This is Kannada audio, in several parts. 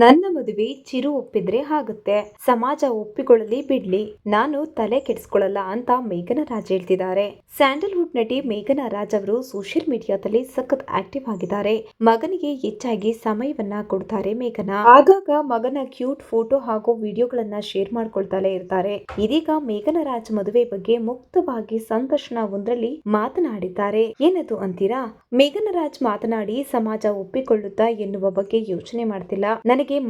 ನನ್ನ ಮದುವೆ ಚಿರು ಒಪ್ಪಿದ್ರೆ ಆಗುತ್ತೆ. ಸಮಾಜ ಒಪ್ಪಿಕೊಳ್ಳಲಿ ಬಿಡ್ಲಿ. ನಾನು ತಲೆ ಕೆಡಿಸ್ಕೊಳ್ಳಲ್ಲ ಅಂತ ಮೇಘನ ರಾಜ್ ಹೇಳ್ತಿದ್ದಾರೆ. ಸ್ಯಾಂಡಲ್ವುಡ್ ನಟಿ ಮೇಘನ ರಾಜ್ ಅವರು ಸೋಷಿಯಲ್ ಮೀಡಿಯಾದಲ್ಲಿ ಸಖತ್ ಆಕ್ಟಿವ್ ಆಗಿದ್ದಾರೆ. ಮಗನಿಗೆ ಹೆಚ್ಚಾಗಿ ಸಮಯವನ್ನ ಕೊಡ್ತಾರೆ ಮೇಘನ. ಆಗಾಗ ಮಗನ ಕ್ಯೂಟ್ ಫೋಟೋ ಹಾಗೂ ವಿಡಿಯೋಗಳನ್ನ ಶೇರ್ ಮಾಡ್ಕೊಳ್ತಾನೆ ಇರ್ತಾರೆ. ಇದೀಗ ಮೇಘನ ರಾಜ್ ಮದುವೆ ಬಗ್ಗೆ ಮುಕ್ತವಾಗಿ ಸಂದರ್ಶನ ಒಂದರಲ್ಲಿ ಮಾತನಾಡಿದ್ದಾರೆ. ಏನದು ಅಂತೀರಾ? ಮೇಘನ ರಾಜ್ ಮಾತನಾಡಿ, ಸಮಾಜ ಒಪ್ಪಿಕೊಳ್ಳುತ್ತಾ ಎನ್ನುವ ಬಗ್ಗೆ ಯೋಚನೆ ಮಾಡ್ತಿಲ್ಲ.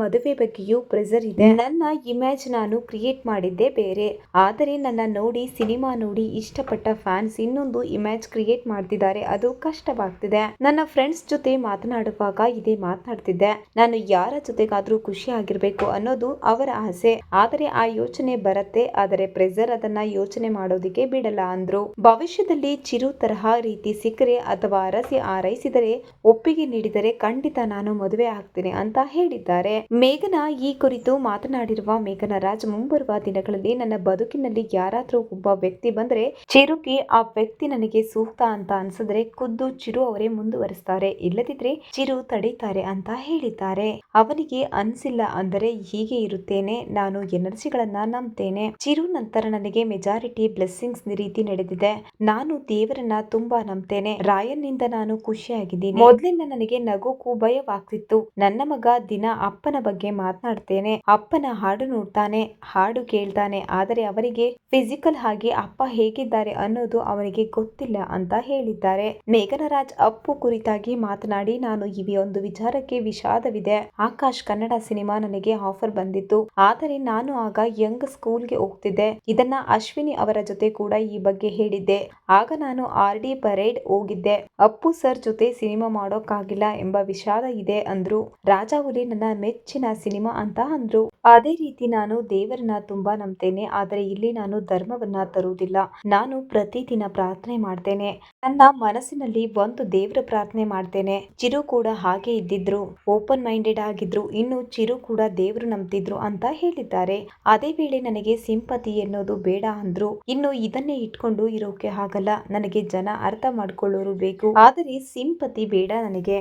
ಮದುವೆ ಬಗ್ಗೆಯೂ ಪ್ರೆಸರ್ ಇದೆ. ನನ್ನ ಇಮೇಜ್ ನಾನು ಕ್ರಿಯೇಟ್ ಮಾಡಿದ್ದೆ ಬೇರೆ. ಆದರೆ ನನ್ನ ನೋಡಿ ಸಿನಿಮಾ ನೋಡಿ ಇಷ್ಟಪಟ್ಟ ಫ್ಯಾನ್ಸ್ ಇನ್ನೊಂದು ಇಮೇಜ್ ಕ್ರಿಯೇಟ್ ಮಾಡ್ತಿದ್ದಾರೆ. ಅದು ಕಷ್ಟವಾಗ್ತಿದೆ. ನನ್ನ ಫ್ರೆಂಡ್ಸ್ ಜೊತೆ ಮಾತನಾಡುವಾಗ ಇದೇ ಮಾತನಾಡ್ತಿದ್ದೆ. ನಾನು ಯಾರ ಜೊತೆಗಾದ್ರೂ ಖುಷಿ ಆಗಿರ್ಬೇಕು ಅನ್ನೋದು ಅವರ ಆಸೆ. ಆದರೆ ಆ ಯೋಚನೆ ಬರುತ್ತೆ. ಆದರೆ ಪ್ರೆಸರ್ ಅದನ್ನ ಯೋಚನೆ ಮಾಡೋದಿಕ್ಕೆ ಬಿಡಲ್ಲ ಅಂದ್ರು. ಭವಿಷ್ಯದಲ್ಲಿ ಚಿರು ತರಹ ರೀತಿ ಸಿಕ್ಕರೆ ಅಥವಾ ಅರಸಿ ಆರೈಸಿದರೆ ಒಪ್ಪಿಗೆ ನೀಡಿದರೆ ಖಂಡಿತ ನಾನು ಮದುವೆ ಆಗ್ತೇನೆ ಅಂತ ಹೇಳಿದ್ದಾರೆ. ಮೇಘನ ಈ ಕುರಿತು ಮಾತನಾಡಿರುವ ಮೇಘನ ರಾಜ್, ಮುಂಬರುವ ದಿನಗಳಲ್ಲಿ ನನ್ನ ಬದುಕಿನಲ್ಲಿ ಯಾರಾದ್ರೂ ಒಬ್ಬ ವ್ಯಕ್ತಿ ಬಂದ್ರೆ ಚಿರುಕಿ ಆ ವ್ಯಕ್ತಿ ನನಗೆ ಸೂಕ್ತ ಅಂತ ಅನ್ಸಿದ್ರೆ ಖುದ್ದು ಚಿರು ಅವರೇ ಮುಂದುವರಿಸ್ತಾರೆ. ಇಲ್ಲದಿದ್ರೆ ಚಿರು ತಡೀತಾರೆ ಅಂತ ಹೇಳಿದ್ದಾರೆ. ಅವನಿಗೆ ಅನ್ಸಿಲ್ಲ ಅಂದರೆ ಹೀಗೆ ಇರುತ್ತೇನೆ, ನಾನು ಎನರ್ಜಿಗಳನ್ನ ನಂಬ್ತೇನೆ. ಚಿರು ನಂತರ ನನಗೆ ಮೆಜಾರಿಟಿ, ಬ್ಲೆಸ್ಸಿಂಗ್ಸ್ ರೀತಿ ನಡೆದಿದೆ. ನಾನು ದೇವರನ್ನ ತುಂಬಾ ನಂಬ್ತೇನೆ. ರಾಯನ್ನಿಂದ ನಾನು ಖುಷಿಯಾಗಿದ್ದೀನಿ. ಮೊದ್ಲಿಂದ ನನಗೆ ನಗುಕು ಭಯವಾಗ್ತಿತ್ತು. ನನ್ನ ಮಗ ದಿನ ಅಪ್ಪನ ಬಗ್ಗೆ ಮಾತನಾಡ್ತೇನೆ. ಅಪ್ಪನ ಹಾಡು ನೋಡ್ತಾನೆ, ಹಾಡು ಕೇಳ್ತಾನೆ. ಆದರೆ ಅವರಿಗೆ ಫಿಸಿಕಲ್ ಆಗಿ ಅಪ್ಪ ಹೇಗಿದ್ದಾರೆ ಅನ್ನೋದು ಅವರಿಗೆ ಗೊತ್ತಿಲ್ಲ ಅಂತ ಹೇಳಿದ್ದಾರೆ. ಮೇಘನರಾಜ್ ಅಪ್ಪು ಕುರಿತಾಗಿ ಮಾತನಾಡಿ, ನಾನು ಈ ಒಂದು ವಿಚಾರಕ್ಕೆ ವಿಷಾದವಿದೆ. ಆಕಾಶ್ ಕನ್ನಡ ಸಿನಿಮಾ ನನಗೆ ಆಫರ್ ಬಂದಿತ್ತು. ಆದರೆ ನಾನು ಆಗ ಯಂಗ್ ಸ್ಕೂಲ್ಗೆ ಹೋಗ್ತಿದ್ದೆ. ಇದನ್ನ ಅಶ್ವಿನಿ ಅವರ ಜೊತೆ ಕೂಡ ಈ ಬಗ್ಗೆ ಹೇಳಿದ್ದೆ. ಆಗ ನಾನು ಆರ್ ಡಿ ಪರೇಡ್ ಹೋಗಿದ್ದೆ. ಅಪ್ಪು ಸರ್ ಜೊತೆ ಸಿನಿಮಾ ಮಾಡೋಕ್ಕಾಗಿಲ್ಲ ಎಂಬ ವಿಷಾದ ಇದೆ ಅಂದ್ರು. ರಾಜಾಹುಲಿ ನನ್ನ ಮೆಚ್ಚಿನ ಸಿನಿಮಾ ಅಂತ ಅಂದ್ರು. ಅದೇ ರೀತಿ ನಾನು ದೇವರನ್ನ ತುಂಬಾ ನಂಬ್ತೇನೆ, ಆದರೆ ಇಲ್ಲಿ ನಾನು ಧರ್ಮವನ್ನ ತರುವುದಿಲ್ಲ. ನಾನು ಪ್ರತಿದಿನ ಪ್ರಾರ್ಥನೆ ಮಾಡ್ತೇನೆ. ನನ್ನ ಮನಸ್ಸಿನಲ್ಲಿ ಒಂದು ದೇವರ ಪ್ರಾರ್ಥನೆ ಮಾಡ್ತೇನೆ. ಚಿರು ಕೂಡ ಹಾಗೆ ಇದ್ದಿದ್ರು. ಓಪನ್ ಮೈಂಡೆಡ್ ಆಗಿದ್ರು. ಇನ್ನು ಚಿರು ಕೂಡ ದೇವರು ನಂಬ್ತಿದ್ರು ಅಂತ ಹೇಳಿದ್ದಾರೆ. ಅದೇ ವೇಳೆ ನನಗೆ ಸಿಂಪತಿ ಎನ್ನೋದು ಬೇಡ ಅಂದ್ರು. ಇನ್ನು ಇದನ್ನೇ ಇಟ್ಕೊಂಡು ಇರೋಕೆ ಆಗಲ್ಲ. ನನಗೆ ಜನ ಅರ್ಥ ಮಾಡ್ಕೊಳ್ಳೋರು ಬೇಕು. ಆದರೆ ಸಿಂಪತಿ ಬೇಡ ನನಗೆ.